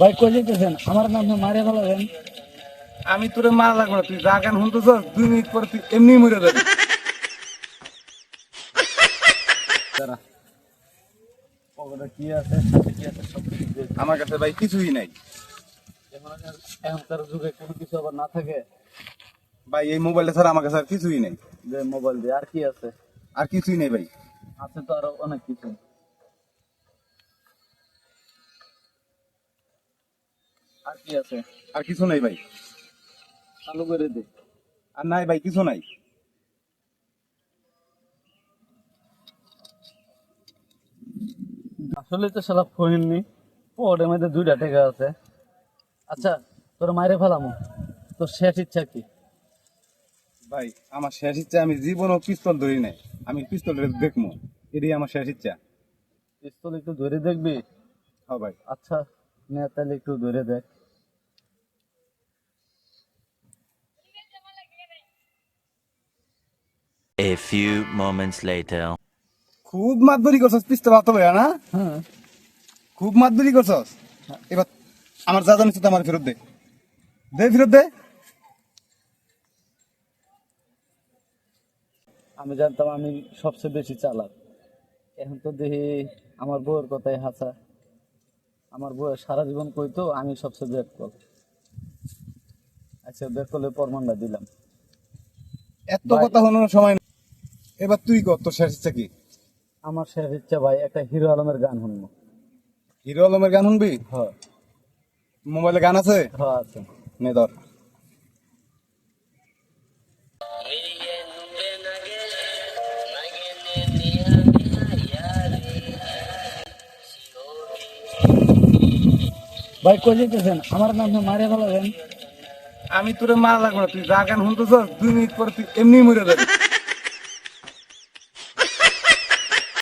ভাই কই যেতেছেন আমার নাম মারে ফেলাবেন আমি তোরে মারা লাগবো না তুই যা গান শুনতেছ দুই মিনিট পরে তুই এমনি মরে যাবি। কি আছে কি আছে সব কিছু আমার কাছে ভাই কিছুই নাই। এখনকার যুগে কোনো কিছু আবার না থাকে। ভাই এই মোবাইলটা ছাড়া আমার কাছে আর কিছুই নেই। যে মোবাইল দিয়ে আর কি আছে? আর কিছুই নেই ভাই। আছে তো আরও অনেক কিছু। আর কি আছে? আর কিছু নাই ভাই। চালু করে দে। আর নাই ভাই কিছু নাই। আসলে তো পকেটের মধ্যে দুইটা টাকা আছে। আচ্ছা তোর মাইরে ফেলামো। তোর শেষ ইচ্ছা কি? ভাই আমার শেষ ইচ্ছা আমি জীবনও পিস্তল ধরি নাই। আমি পিস্তল দেখব এটাই আমার শেষ ইচ্ছা। পিস্তল একটু ধরে দেখবি? হ্যাঁ ভাই। আচ্ছা। নে তাহলে একটু ধরে দেখ। A few moments later. খুব মাতবরি করছস পিস্তল হাতে ভাই না? হ্যাঁ। খুব মাতবরি করছস? এবার আমার যা জানিস আমার ফেরত দে। দে ফেরত দে। আমি জানতাম আমি সবচেয়ে বেশি চালাক। এখন তো দেখি আমার বউয়ের কথাই হাসা। আমার বউ সারা জীবন কইতো আমি সবচেয়ে ব্যাট কল আচ্ছা ব্যাট কলের প্রমাণটা দিলাম। এত কথা হলো সময় নেই। এবার তুই কর তোর শেষ ইচ্ছা কি? আমার শেষ ইচ্ছা ভাই একটা হিরো আলমের গান শুনব। হিরো আলমের গান শুনবি? হ্যাঁ। মোবাইলে গান আছে? হ্যাঁ আছে। নে ভাই, কই যেতেছেন আমার নাম মারে ফেলাবেন? আমি তোরে মারা লাগবো না, তুই যা গান শুনতেছ দুই মিনিট পর তুই এমনি মরে যাবি।